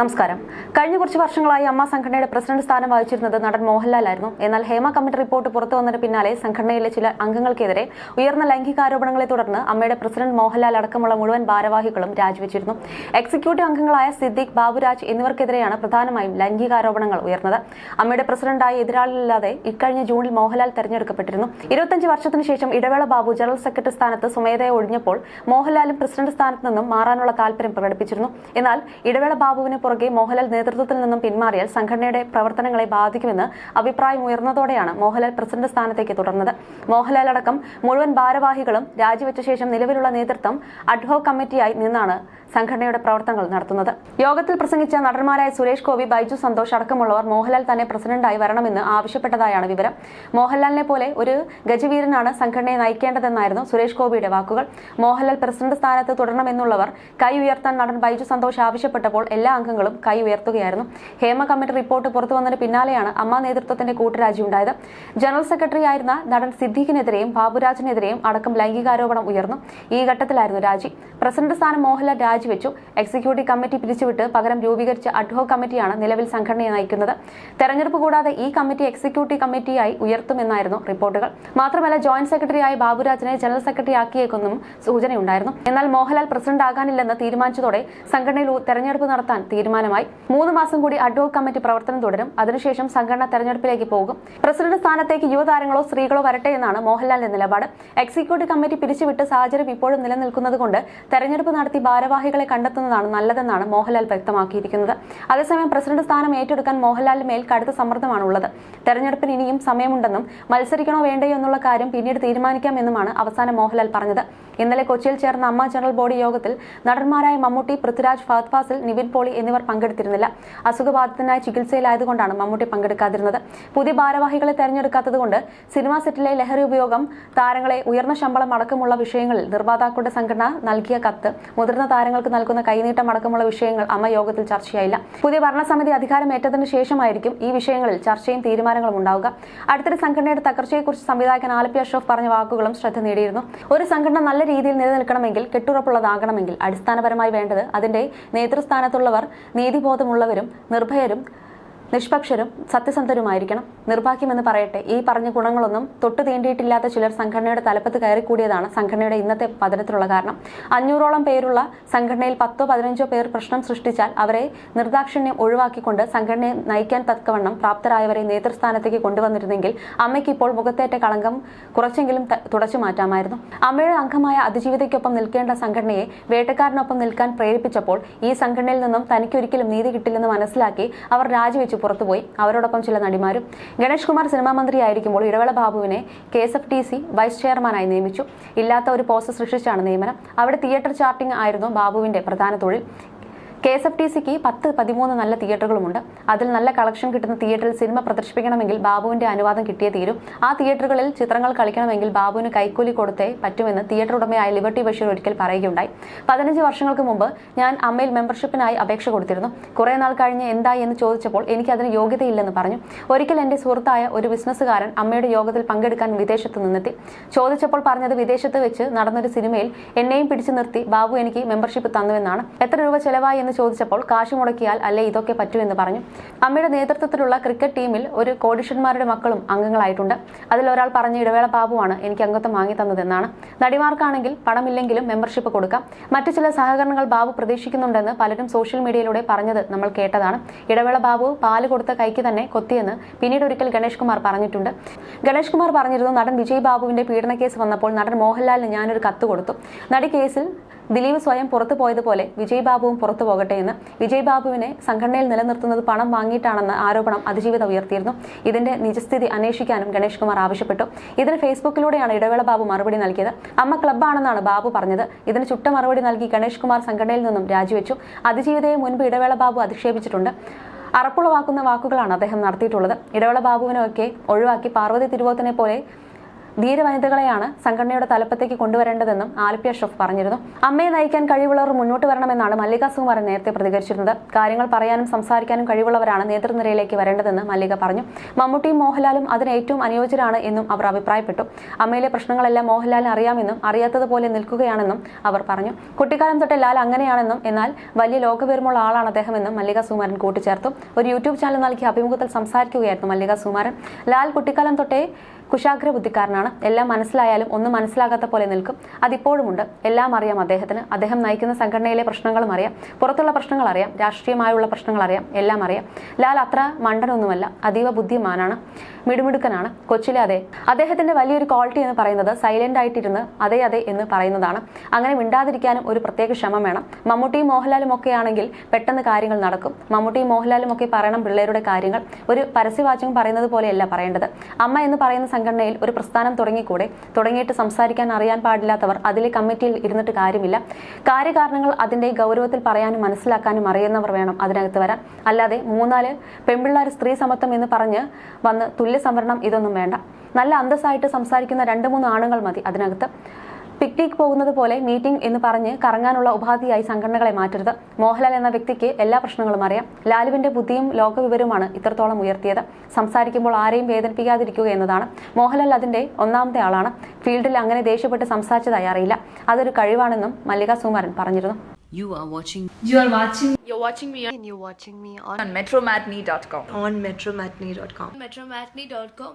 നമസ്കാരം. കഴിഞ്ഞ കുറച്ച് വർഷങ്ങളായി അമ്മ സംഘടനയുടെ പ്രസിഡന്റ് സ്ഥാനം വഹിച്ചിരുന്നത് നടൻ മോഹൻലാൽ ആയിരുന്നു എന്നാൽ ഹേമ കമ്മിറ്റി റിപ്പോർട്ട് പുറത്തു വന്നതിന് പിന്നാലെ സംഘടനയിലെ ചില അംഗങ്ങൾക്കെതിരെ ഉയർന്ന ലൈംഗികാരോപണങ്ങളെ തുടർന്ന് അമ്മയുടെ പ്രസിഡന്റ് മോഹൻലാൽ അടക്കമുള്ള മുഴുവൻ ഭാരവാഹികളും രാജിവെച്ചിരുന്നു. എക്സിക്യൂട്ടീവ് അംഗങ്ങളായ സിദ്ദിഖ് ബാബുരാജ് എന്നിവർക്കെതിരെയാണ് പ്രധാനമായും ലൈംഗികാരോപണങ്ങൾ ഉയർന്നത്. അമ്മയുടെ പ്രസിഡന്റായി എതിരാളില്ലാതെ ഇക്കഴിഞ്ഞ ജൂണിൽ മോഹൻലാൽ തെരഞ്ഞെടുക്കപ്പെട്ടിരുന്നു. ഇരുപത്തഞ്ച് വർഷത്തിനു ശേഷം ഇടവേള ബാബു ജനറൽ സെക്രട്ടറി സ്ഥാനത്ത് സ്വമേധയെ ഒഴിഞ്ഞപ്പോൾ മോഹൻലാലും പ്രസിഡന്റ് സ്ഥാനത്ത് നിന്നും മാറാനുള്ള താല്പര്യം പ്രകടിപ്പിച്ചിരുന്നു. എന്നാൽ ഇടവേള ബാബുവിന് പുറകെ മോഹൻലാൽ നേതൃത്വത്തിൽ നിന്നും പിന്മാറിയാൽ സംഘടനയുടെ പ്രവർത്തനങ്ങളെ ബാധിക്കുമെന്ന് അഭിപ്രായം ഉയർന്നതോടെയാണ് മോഹൻലാൽ പ്രസിഡന്റ് സ്ഥാനത്തേക്ക് തുടർന്നത്. മോഹൻലാൽ അടക്കം മുഴുവൻ ഭാരവാഹികളും രാജിവെച്ച ശേഷം നിലവിലുള്ള നേതൃത്വം അഡ്ഹോക് കമ്മിറ്റിയായി നിന്നാണ് സംഘടനയുടെ പ്രവർത്തനങ്ങൾ നടത്തുന്നത്. യോഗത്തിൽ പ്രസംഗിച്ച നടന്മാരായ സുരേഷ് ഗോപി ബൈജു സന്തോഷ് അടക്കമുള്ളവർ മോഹൻലാൽ തന്നെ പ്രസിഡന്റായി വരണമെന്ന് ആവശ്യപ്പെട്ടതായാണ് വിവരം. മോഹൻലാലിനെ പോലെ ഒരു ഗജവീരനാണ് സംഘടനയെ നയിക്കേണ്ടതെന്നായിരുന്നു സുരേഷ് ഗോപിയുടെ വാക്കുകൾ. മോഹൻലാൽ പ്രസിഡന്റ് സ്ഥാനത്ത് തുടരണമെന്നുള്ളവർ കൈ ഉയർത്താൻ നടൻ ബൈജു സന്തോഷ് ആവശ്യപ്പെട്ടപ്പോൾ എല്ലാ അംഗങ്ങളും കൈ ഉയർത്തുകയായിരുന്നു. ഹേമ കമ്മിറ്റി റിപ്പോർട്ട് പുറത്തു വന്നതിന് പിന്നാലെയാണ് അമ്മ നേതൃത്വത്തിന്റെ കൂട്ടരാജി ഉണ്ടായത് ജനറൽ സെക്രട്ടറി ആയിരുന്ന നടൻ സിദ്ദീഖിനെതിരെയും ബാബുരാജിനെതിരെയും അടക്കം ലൈംഗികാരോപണം ഉയർന്നു. ഈ ഘട്ടത്തിലായിരുന്നു രാജി. പ്രസിഡന്റ് സ്ഥാനം മോഹൻലാൽ രാജിവെച്ചു. എക്സിക്യൂട്ടീവ് കമ്മിറ്റി പിരിച്ചുവിട്ട് പകരം രൂപീകരിച്ച അഡ്ഹോക് കമ്മിറ്റിയാണ് നിലവിൽ സംഘടനയെ നയിക്കുന്നത്. തെരഞ്ഞെടുപ്പ് കൂടാതെ ഈ കമ്മിറ്റി എക്സിക്യൂട്ടീവ് കമ്മിറ്റിയായി ഉയർത്തുമെന്നായിരുന്നു റിപ്പോർട്ടുകൾ. മാത്രമല്ല ജോയിന്റ് സെക്രട്ടറിയായി ബാബുരാജിനെ ജനറൽ സെക്രട്ടറി ആക്കിയേക്കെന്നും സൂചനയുണ്ടായിരുന്നു. എന്നാൽ മോഹൻലാൽ പ്രസിഡന്റ് ആകാനില്ലെന്ന് തീരുമാനിച്ചതോടെ സംഘടനയിൽ തെരഞ്ഞെടുപ്പ് നടത്താൻ തീരുമാനമായി. മൂന്ന് മാസം കൂടി അഡ്ഹോക് കമ്മിറ്റി പ്രവർത്തനം തുടരും. അതിനുശേഷം സംഘടന തെരഞ്ഞെടുപ്പിലേക്ക് പോകും. പ്രസിഡന്റ് സ്ഥാനത്തേക്ക് യുവതാരങ്ങളോ സ്ത്രീകളോ വരട്ടെ എന്നാണ് മോഹൻലാലിന്റെ നിലപാട്. എക്സിക്യൂട്ടീവ് കമ്മിറ്റി പിരിച്ചുവിട്ട് സാഹചര്യം ഇപ്പോഴും നിലനിൽക്കുന്നതുകൊണ്ട് തെരഞ്ഞെടുപ്പ് നടത്തി ഭാരവാഹികളെ കണ്ടെത്തുന്നതാണ് നല്ലതെന്നാണ് മോഹൻലാൽ വ്യക്തമാക്കിയിരിക്കുന്നത്. അതേസമയം പ്രസിഡന്റ് സ്ഥാനം ഏറ്റെടുക്കാൻ മോഹൻലാലിന് മേൽ കടുത്ത സമ്മർദ്ദമാണ് ഉള്ളത് തെരഞ്ഞെടുപ്പിന് ഇനിയും സമയമുണ്ടെന്നും മത്സരിക്കണോ വേണ്ടയോ എന്നുള്ള കാര്യം പിന്നീട് തീരുമാനിക്കാമെന്നുമാണ് അവസാനം മോഹൻലാൽ പറഞ്ഞത്. ഇന്നലെ കൊച്ചിയിൽ ചേർന്ന അമ്മ ജനറൽ ബോഡി യോഗത്തിൽ നടന്മാരായ മമ്മൂട്ടി പൃഥ്വിരാജ് ഫഹദ് ഫാസിൽ നിവിൻ പോളി എന്നിവർ പങ്കെടുത്തിരുന്നില്ല. അസുഖബാധിതനായി ചികിത്സയിലായതുകൊണ്ടാണ് മമ്മൂട്ടി പങ്കെടുക്കാതിരുന്നത്. പുതിയ ഭാരവാഹികളെ തെരഞ്ഞെടുക്കാത്തതുകൊണ്ട് സിനിമാ സെറ്റിലെ ലഹരി ഉപയോഗം താരങ്ങളെ ഉയർന്ന ശമ്പളം അടക്കമുള്ള വിഷയങ്ങളിൽ നിർമ്മാതാക്കളുടെ സംഘടന നൽകിയ കത്ത് മുതിർന്ന താരങ്ങൾക്ക് നൽകുന്ന കൈനീട്ടം അടക്കമുള്ള വിഷയങ്ങൾ അമ്മ യോഗത്തിൽ ചർച്ചയായില്ല. പുതിയ ഭരണസമിതി അധികാരമേറ്റതിനു ശേഷമായിരിക്കും ഈ വിഷയങ്ങളിൽ ചർച്ചയും തീരുമാനങ്ങളും ഉണ്ടാവുക. അടുത്തിടെ സംഘടനയുടെ തകർച്ചയെക്കുറിച്ച് സംവിധായകൻ ആലപ്പി അഷ്റഫ് പറഞ്ഞ വാക്കുകളും ശ്രദ്ധ നേടിയിരുന്നു. ഒരു സംഘടന നല്ല രീതിയിൽ നിലനിൽക്കണമെങ്കിൽ കെട്ടുറപ്പുള്ളതാകണമെങ്കിൽ അടിസ്ഥാനപരമായി വേണ്ടത് അതിന്റെ നേതൃസ്ഥാനത്തുള്ളവർ നീതിബോധമുള്ളവരും നിർഭയരും നിഷ്പക്ഷരും സത്യസന്ധരുമായിരിക്കണം. നിർഭാഗ്യമെന്ന് പറയട്ടെ ഈ പറഞ്ഞ ഗുണങ്ങളൊന്നും തൊട്ടു തീണ്ടിയിട്ടില്ലാത്ത ചിലർ സംഘടനയുടെ തലപ്പത്ത് കയറിക്കൂടിയതാണ് സംഘടനയുടെ ഇന്നത്തെ പതനത്തിലുള്ള കാരണം. അഞ്ഞൂറോളം പേരുള്ള സംഘടനയിൽ പത്തോ പതിനഞ്ചോ പേർ പ്രശ്നം സൃഷ്ടിച്ചാൽ അവരെ നിർദാക്ഷിണ്യം ഒഴിവാക്കിക്കൊണ്ട് സംഘടനയെ നയിക്കാൻ തക്കവണ്ണം പ്രാപ്തരായവരെ നേതൃസ്ഥാനത്തേക്ക് കൊണ്ടുവന്നിരുന്നെങ്കിൽ അമ്മയ്ക്ക് ഇപ്പോൾ മുഖത്തേറ്റ കളങ്കം കുറച്ചെങ്കിലും തുടച്ചു മാറ്റാമായിരുന്നു. അമ്മയുടെ അംഗമായ അതിജീവിതയ്ക്കൊപ്പം നിൽക്കേണ്ട സംഘടനയെ വേട്ടക്കാരനൊപ്പം നിൽക്കാൻ പ്രേരിപ്പിച്ചപ്പോൾ ഈ സംഘടനയിൽ നിന്നും തനിക്കൊരിക്കലും നീതി കിട്ടില്ലെന്ന് മനസ്സിലാക്കി അവർ രാജിവെച്ച്. പുറത്തുപോയി. അവരോടൊപ്പം ചില നടിമാരും. ഗണേഷ് കുമാർ സിനിമാ മന്ത്രിയായിരിക്കുമ്പോൾ ഇടവേള ബാബുവിനെ K S F T C vice ചെയർമാനായി നിയമിച്ചു. ഇല്ലാത്ത ഒരു പോസ്റ്റ് സൃഷ്ടിച്ചാണ് നിയമനം. അവിടെ തിയേറ്റർ ചാർട്ടിംഗ് ആയിരുന്നു ബാബുവിന്റെ പ്രധാന തൊഴിൽ. കെ എസ് എഫ് ടി സിക്ക് പത്ത് പതിമൂന്ന് നല്ല തിയേറ്ററുകളുമുണ്ട്. അതിൽ നല്ല കളക്ഷൻ കിട്ടുന്ന തിയേറ്ററിൽ സിനിമ പ്രദർശിപ്പിക്കണമെങ്കിൽ ബാബുവിന്റെ അനുവാദം കിട്ടിയേ തീരും. ആ തിയേറ്ററുകളിൽ ചിത്രങ്ങൾ കളിക്കണമെങ്കിൽ ബാബുവിന് കൈക്കൂലി കൊടുത്തേ പറ്റുമെന്ന് തിയേറ്റർ ഉടമയായ ലിബർട്ടി ബഷീർ ഒരിക്കൽ പറയുകയുണ്ടായി. പതിനഞ്ച് വർഷങ്ങൾക്ക് മുമ്പ് ഞാൻ അമ്മയിൽ മെമ്പർഷിപ്പിനായി അപേക്ഷ കൊടുത്തിരുന്നു. കുറേ നാൾ കഴിഞ്ഞ് എന്തായി എന്ന് ചോദിച്ചപ്പോൾ എനിക്ക് അതിന് യോഗ്യതയില്ലെന്ന് പറഞ്ഞു. ഒരിക്കൽ എന്റെ സുഹൃത്തായ ഒരു ബിസിനസ്സുകാരൻ അമ്മയുടെ യോഗത്തിൽ പങ്കെടുക്കാൻ വിദേശത്ത് നിന്നെത്തി. ചോദിച്ചപ്പോൾ പറഞ്ഞത് വിദേശത്ത് വെച്ച് നടന്നൊരു സിനിമയിൽ എന്നെയും പിടിച്ചു നിർത്തി ബാബു എനിക്ക് മെമ്പർഷിപ്പ് തന്നുവെന്നാണ്. എത്ര രൂപ ചെലവായി എന്ന് ചോദിച്ചപ്പോൾ കാശ് മുടക്കിയാൽ അല്ലേ ഇതൊക്കെ പറ്റുമെന്ന് പറഞ്ഞു. അമ്മയുടെ നേതൃത്വത്തിലുള്ള ക്രിക്കറ്റ് ടീമിൽ ഒരു കോടീശ്വരന്മാരുടെ മക്കളും അംഗങ്ങളായിട്ടുണ്ട്. അതിലൊരാൾ പറഞ്ഞ ഇടവേള ബാബുവാണ് എനിക്ക് അംഗത്വം വാങ്ങി തന്നതെന്നാണ്. നടിമാർക്കാണെങ്കിൽ പണമില്ലെങ്കിലും മെമ്പർഷിപ്പ് കൊടുക്കാം. മറ്റു ചില സഹകരണങ്ങൾ ബാബു പ്രതീക്ഷിക്കുന്നുണ്ടെന്ന് പലരും സോഷ്യൽ മീഡിയയിലൂടെ പറഞ്ഞത് നമ്മൾ കേട്ടതാണ്. ഇടവേള ബാബു പാൽ കൊടുത്ത കൈക്ക് തന്നെ കൊത്തിയെന്ന് പിന്നീട് ഒരിക്കൽ ഗണേഷ് കുമാർ പറഞ്ഞിട്ടുണ്ട്. ഗണേഷ് കുമാർ പറഞ്ഞിരുന്നു നടൻ വിജയ് ബാബുവിന്റെ പീഡന കേസ് വന്നപ്പോൾ നടൻ മോഹൻലാലിന് ഞാനൊരു കത്ത് കൊടുത്തു. നടി കേസിൽ ദിലീപ് സ്വയം പുറത്തു പോയതുപോലെ വിജയ് ബാബുവും പുറത്തു പോകട്ടെ എന്ന് വിജയ് ബാബുവിനെ സംഘടനയിൽ നിലനിർത്തുന്നത് പണം വാങ്ങിയിട്ടാണെന്ന ആരോപണം അതിജീവിത ഉയർത്തിയിരുന്നു. ഇതിന്റെ നിജസ്ഥിതി അന്വേഷിക്കാനും ഗണേഷ് കുമാർ ആവശ്യപ്പെട്ടു. ഇതിന് ഫേസ്ബുക്കിലൂടെയാണ് ഇടവേള ബാബു മറുപടി നൽകിയത്. അമ്മ ക്ലബ്ബാണെന്നാണ് ബാബു പറഞ്ഞത്. ഇതിന് ചുട്ട മറുപടി നൽകി ഗണേഷ് കുമാർ സംഘടനയിൽ നിന്നും രാജിവെച്ചു. അതിജീവിതയെ മുൻപ് ഇടവേള ബാബു അധിക്ഷേപിച്ചിട്ടുണ്ട്. അറപ്പുളവാക്കുന്ന വാക്കുകളാണ് അദ്ദേഹം നടത്തിയിട്ടുള്ളത്. ഇടവേള ബാബുവിനെയൊക്കെ ഒഴിവാക്കി പാർവതി തിരുവോത്തിനെ പോലെ ധീരവനിതകളെയാണ് സംഘടനയുടെ തലപ്പത്തേക്ക് കൊണ്ടുവരേണ്ടതെന്നും ആലപ്പി ഷെഫ് പറഞ്ഞിരുന്നു. അമ്മയെ നയിക്കാൻ കഴിവുള്ളവർ മുന്നോട്ട് വരണമെന്നാണ് മല്ലിക സുകുമാരൻ നേരത്തെ പ്രതികരിച്ചിരുന്നത്. കാര്യങ്ങൾ പറയാനും സംസാരിക്കാനും കഴിവുള്ളവരാണ് നേതൃനിരയിലേക്ക് വരേണ്ടതെന്ന് മല്ലിക പറഞ്ഞു. മമ്മൂട്ടിയും മോഹൻലാലും അതിന് ഏറ്റവും അനുയോജ്യരാണ് എന്നും അവർ അഭിപ്രായപ്പെട്ടു. അമ്മയിലെ പ്രശ്നങ്ങളെല്ലാം മോഹൻലാലിന് അറിയാമെന്നും അറിയാത്തതുപോലെ നിൽക്കുകയാണെന്നും അവർ പറഞ്ഞു. കുട്ടിക്കാലം തൊട്ട് ലാൽ അങ്ങനെയാണെന്നും എന്നാൽ വലിയ ലോകപേരുമുള്ള ആളാണ് അദ്ദേഹമെന്നും മല്ലിക സുകുമാരൻ കൂട്ടിച്ചേർത്തു. ഒരു യൂട്യൂബ് ചാനൽ നൽകിയ അഭിമുഖത്തിൽ സംസാരിക്കുകയായിരുന്നു മല്ലിക സുകുമാരൻ. ലാൽ കുട്ടിക്കാലം തൊട്ടേ കുശാഗ്ര ബുദ്ധിക്കാരനാണ് എല്ലാം മനസ്സിലായാലും ഒന്നും മനസ്സിലാകാത്ത പോലെ നിൽക്കും. അതിപ്പോഴുമുണ്ട്. എല്ലാം അറിയാം അദ്ദേഹത്തിന്. അദ്ദേഹം നയിക്കുന്ന സംഘടനയിലെ പ്രശ്നങ്ങളും അറിയാം. പുറത്തുള്ള പ്രശ്നങ്ങൾ അറിയാം. രാഷ്ട്രീയമായുള്ള പ്രശ്നങ്ങൾ അറിയാം. എല്ലാം അറിയാം. ലാൽ അത്ര മണ്ടനൊന്നുമല്ല. അതീവ ബുദ്ധിമാനാണ്. മിടുമിടുക്കനാണ്. കൊച്ചിലെ അതെ അദ്ദേഹത്തിന്റെ വലിയൊരു ക്വാളിറ്റി എന്ന് പറയുന്നത് സൈലന്റ് ആയിട്ടിരുന്ന് അതെ അതെ എന്ന് പറയുന്നതാണ്. അങ്ങനെ മിണ്ടാതിരിക്കാനും ഒരു പ്രത്യേക ക്ഷമ വേണം. മമ്മൂട്ടിയും മോഹൻലാലും ഒക്കെ ആണെങ്കിൽ പെട്ടെന്ന് കാര്യങ്ങൾ നടക്കും. മമ്മൂട്ടിയും മോഹൻലാലും ഒക്കെ പറയണം പിള്ളേരുടെ കാര്യങ്ങൾ. ഒരു പരസ്യവാചകം പറയുന്നത് പോലെയല്ല പറയേണ്ടത്. അമ്മ എന്ന് പറയുന്ന സംഘടനയിൽ ഒരു പ്രസ്ഥാനം തുടങ്ങിക്കൂടെ? തുടങ്ങിയിട്ട് സംസാരിക്കാൻ അറിയാൻ പാടില്ലാത്തവർ അതിലെ കമ്മിറ്റിയിൽ ഇരുന്നിട്ട് കാര്യമില്ല. കാര്യകാരണങ്ങൾ അതിന്റെ ഗൗരവത്തിൽ പറയാനും മനസ്സിലാക്കാനും അറിയുന്നവർ വേണം അതിനകത്ത് വരാൻ. അല്ലാതെ മൂന്നാൽ പെൺപിള്ളേർ സ്ത്രീ സമത്വം എന്ന് പറഞ്ഞ് വന്ന് തുല്യ സംവരണം ഇതൊന്നും വേണ്ട. നല്ല അന്തസ്സായിട്ട് സംസാരിക്കുന്ന രണ്ട് മൂന്ന് ആണുങ്ങൾ മതി അതിനകത്ത്. പിക്നിക് പോകുന്നത് പോലെ മീറ്റിംഗ് എന്ന് പറഞ്ഞ് കറങ്ങാനുള്ള ഉപാധിയായി സംഘടനകളെ മാറ്റരുത്. മോഹൻലാൽ എന്ന വ്യക്തിക്ക് എല്ലാ പ്രശ്നങ്ങളും അറിയാം. ലാലുവിന്റെ ബുദ്ധിയും ലോകവിവരവുമാണ് ഇത്രത്തോളം ഉയർത്തിയത്. സംസാരിക്കുമ്പോൾ ആരെയും വേദനിപ്പിക്കാതിരിക്കുക എന്നതാണ്. മോഹൻലാൽ അതിന്റെ ഒന്നാമത്തെ ആളാണ്. ഫീൽഡിൽ അങ്ങനെ ദേഷ്യപ്പെട്ട് സംസാരിച്ചതായി അറിയില്ല. അതൊരു കഴിവാണെന്നും മല്ലിക സുമാരൻ പറഞ്ഞിരുന്നു. You are watching You are watching You're watching me on, and you're watching me on, on metromatney.com. on metromatney.com. metromatney.com.